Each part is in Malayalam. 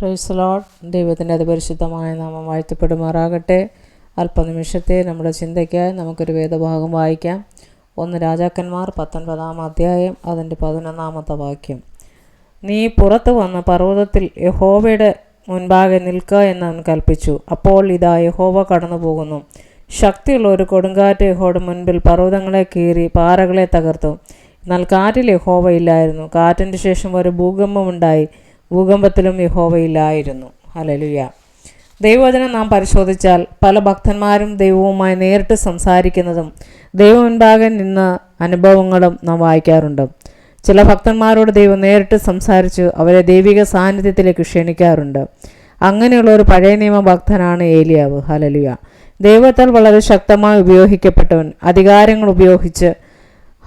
പ്രൈസ് ലോഡ് ദൈവത്തിന്റെ അതിപരിശുദ്ധമായ നാമം വാഴ്ത്തപ്പെടുമാറാകട്ടെ. അല്പനിമിഷത്തെ നമ്മുടെ ചിന്തയ്ക്കായി നമുക്കൊരു വേദഭാഗം വായിക്കാം. ഒന്ന് രാജാക്കന്മാർ പത്തൊൻപതാം അധ്യായം അതിന്റെ പതിനൊന്നാമത്തെ വാക്യം. നീ പുറത്തു വന്ന് പർവതത്തിൽ യഹോവയുടെ മുൻപാകെ നിൽക്കുക എന്ന് അവൻ കൽപ്പിച്ചു അപ്പോൾ ഇതാ യഹോവ കടന്നു പോകുന്നു ശക്തിയുള്ള ഒരു കൊടുങ്കാറ്റ് യഹോയുടെ മുൻപിൽ പർവതങ്ങളെ കീറി പാറകളെ തകർത്തു. എന്നാൽ കാറ്റിൽ യഹോവ ഇല്ലായിരുന്നു. കാറ്റിന്റെ ശേഷം ഒരു ഭൂകമ്പമുണ്ടായി. ഭൂകമ്പത്തിലും യഹോവയില്ലായിരുന്നു. ഹലലുയ ദൈവവചനം നാം പരിശോധിച്ചാൽ പല ഭക്തന്മാരും ദൈവവുമായി നേരിട്ട് സംസാരിക്കുന്നതും ദൈവമുൻപാകെ നിന്ന് അനുഭവങ്ങളും നാം വായിക്കാറുണ്ട്. ചില ഭക്തന്മാരോട് ദൈവം നേരിട്ട് സംസാരിച്ച് അവരെ ദൈവിക സാന്നിധ്യത്തിലേക്ക് ക്ഷണിക്കാറുണ്ട്. അങ്ങനെയുള്ള ഒരു പഴയ നിയമ ഭക്തനാണ് ഏലിയാവ്. ഹലലുയ ദൈവത്താൽ വളരെ ശക്തമായി ഉപയോഗിക്കപ്പെട്ടവൻ അധികാരങ്ങൾ ഉപയോഗിച്ച്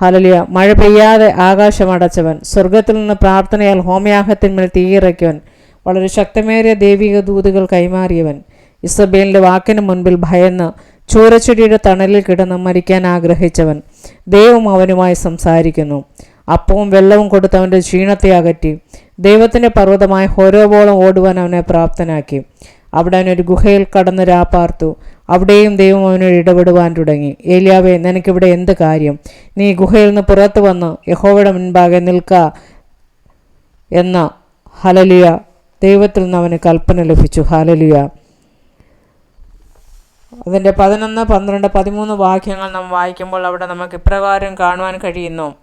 ഹലലിയ മഴ പെയ്യാതെ ആകാശമടച്ചവൻ സ്വർഗത്തിൽ നിന്ന് പ്രാർത്ഥനയാൽ ഹോമയാഹത്തിന്മേൽ തീയിറക്കിയവൻ വളരെ ശക്തമേറിയ ദൈവിക ദൂതുകൾ കൈമാറിയവൻ. ഇസബേലിന്റെ വാക്കിന് മുൻപിൽ ഭയന്ന് ചൂരച്ചെടിയുടെ തണലിൽ കിടന്ന് മരിക്കാൻ ആഗ്രഹിച്ചവൻ. ദൈവം അവനുമായി സംസാരിക്കുന്നു. അപ്പവും വെള്ളവും കൊടുത്ത് അവന്റെ ക്ഷീണത്തെ അകറ്റി. ദൈവത്തിന്റെ പർവതമായ ഹോരോബോളം ഓടുവാൻ അവനെ പ്രാപ്തനാക്കി. അവിടെ അവനൊരു ഗുഹയിൽ കടന്ന് രാപ്പാർത്തു അവിടെയും ദൈവം അവനോട് ഇടപെടുവാൻ തുടങ്ങി. ഏലിയാവേ നിനക്കിവിടെ എന്ത് കാര്യം? നീ ഗുഹയിൽ നിന്ന് പുറത്തു വന്ന്. യഹോവയുടെ മുൻപാകെ നിൽക്ക എന്ന ഹലലിയ ദൈവത്തിൽ നിന്ന് അവന് കൽപ്പന ലഭിച്ചു. ഹലലിയ അതിന്റെ പതിനൊന്ന് പന്ത്രണ്ട് പതിമൂന്ന് വാക്യങ്ങൾ നാം വായിക്കുമ്പോൾ അവിടെ നമുക്ക് ഇപ്രകാരം കാണുവാൻ കഴിയുന്നു.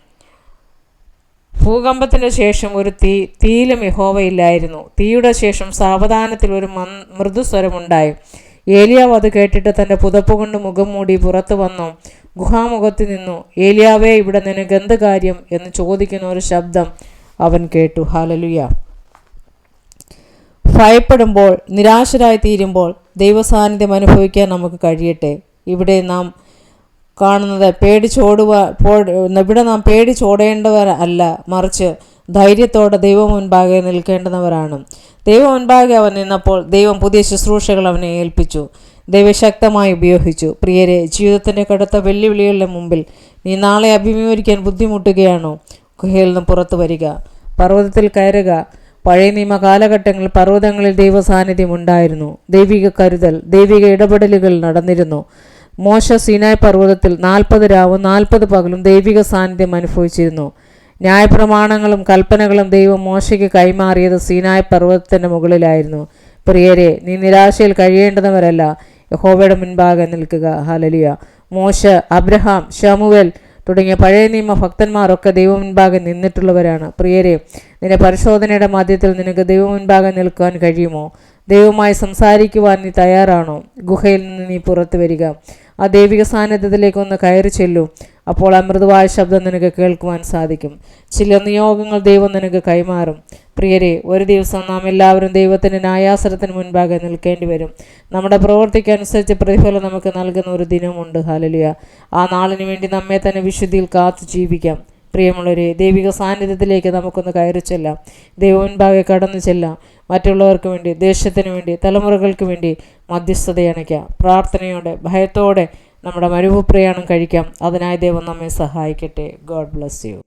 ഭൂകമ്പത്തിന് ശേഷം ഒരു തീ തീയിലും യഹോവയില്ലായിരുന്നു. തീയുടെ ശേഷം സാവധാനത്തിൽ ഒരു മൻ മൃദുസ്വരമുണ്ടായി. ഏലിയാവ് അത് കേട്ടിട്ട് തന്റെ പുതപ്പ് കൊണ്ട് മുഖം മൂടി പുറത്തു വന്നു. ഗുഹാമുഖത്ത് നിന്നു. ഏലിയാവേ ഇവിടെ നിനക്ക് എന്ത് കാര്യം? എന്ന് ചോദിക്കുന്ന ഒരു ശബ്ദം അവൻ കേട്ടു. ഹാലലുയ. ഭയപ്പെടുമ്പോൾ നിരാശരായി തീരുമ്പോൾ ദൈവസാന്നിധ്യം അനുഭവിക്കാൻ നമുക്ക് കഴിയട്ടെ. ഇവിടെ നാം കാണുന്നത്. പേടിച്ചോടുക ഇവിടെ നാം പേടിച്ചോടേണ്ടവർ അല്ല. മറിച്ച് ധൈര്യത്തോടെ ദൈവം മുൻപാകെ നിൽക്കേണ്ടുന്നവരാണ്. ദൈവം മുൻപാകെ അവൻ നിന്നപ്പോൾ ദൈവം പുതിയ ശുശ്രൂഷകൾ അവനെ ഏൽപ്പിച്ചു. ദൈവശക്തമായി ഉപയോഗിച്ചു. പ്രിയരെ ജീവിതത്തിന്റെ കടുത്ത വെല്ലുവിളികളുടെ മുമ്പിൽ നീ നാളെ അഭിമുഖീകരിക്കാൻ ബുദ്ധിമുട്ടുകയാണോ? ഗുഹയിൽ നിന്ന് പുറത്തു വരിക. പർവതത്തിൽ കയറുക. പഴയ നിയമ കാലഘട്ടങ്ങളിൽ പർവതങ്ങളിൽ ദൈവസാന്നിധ്യം ഉണ്ടായിരുന്നു. ദൈവിക കരുതൽ ദൈവിക ഇടപെടലുകൾ നടന്നിരുന്നു. മോശ സീനായ് പർവതത്തിൽ നാൽപ്പത് രാവും നാൽപ്പത് പകലും ദൈവിക സാന്നിധ്യം അനുഭവിച്ചിരുന്നു. ന്യായപ്രമാണങ്ങളും കൽപ്പനകളും ദൈവം മോശയ്ക്ക് കൈമാറിയത് സീനായ് പർവതത്തിന്റെ മുകളിലായിരുന്നു. പ്രിയരെ നീ നിരാശയിൽ കഴിയേണ്ടവരല്ല. യഹോവയുടെ മുൻപാകെ നിൽക്കുക. ഹലലിയ മോശ അബ്രഹാം ഷമുവൽ തുടങ്ങിയ പഴയ നിയമ ഭക്തന്മാരൊക്കെ ദൈവം മുൻപാകെ നിന്നിട്ടുള്ളവരാണ്. പ്രിയരെ നിന്റെ പരിശോധനയുടെ മധ്യത്തിൽ നിനക്ക് ദൈവം മുൻപാകെ നിൽക്കുവാൻ കഴിയുമോ? ദൈവമായി സംസാരിക്കുവാൻ നീ തയ്യാറാണോ? ഗുഹയിൽ നിന്ന് നീ പുറത്തു വരിക. ആ ദൈവിക സാന്നിധ്യത്തിലേക്ക് ഒന്ന് കയറി ചെല്ലൂ. അപ്പോൾ അമൃതവായ ശബ്ദം നിനക്ക് കേൾക്കുവാൻ സാധിക്കും. ചില നിയോഗങ്ങൾ ദൈവം നിനക്ക് കൈമാറും. പ്രിയരെ ഒരു ദിവസം നാം എല്ലാവരും ദൈവത്തിന്റെ ന്യായാസനത്തിന് മുൻപാകെ നിൽക്കേണ്ടി വരും. നമ്മുടെ പ്രവൃത്തിക്കനുസരിച്ച് പ്രതിഫലം നമുക്ക് നൽകുന്ന ഒരു ദിനമുണ്ട്. ഹാലലിയ ആ നാളിന് വേണ്ടി നമ്മെ തന്നെ വിശുദ്ധിയിൽ കാത്തു ജീവിക്കാം. പ്രിയമുള്ളവരെ ദൈവിക സാന്നിധ്യത്തിലേക്ക് നമുക്കൊന്ന് കയറി ചെല്ലാം. ദൈവമുൻപാകെ കടന്നു ചെല്ലാം. മറ്റുള്ളവർക്ക് വേണ്ടി ദേശത്തിന് വേണ്ടി തലമുറകൾക്ക് വേണ്ടി മധ്യസ്ഥതയണയ്ക്കാം പ്രാർത്ഥനയോടെ ഭയത്തോടെ നമ്മുടെ മരുഭു പ്രയാണം കഴിക്കാം. അതിനായി ദൈവം നമ്മെ സഹായിക്കട്ടെ. God bless you.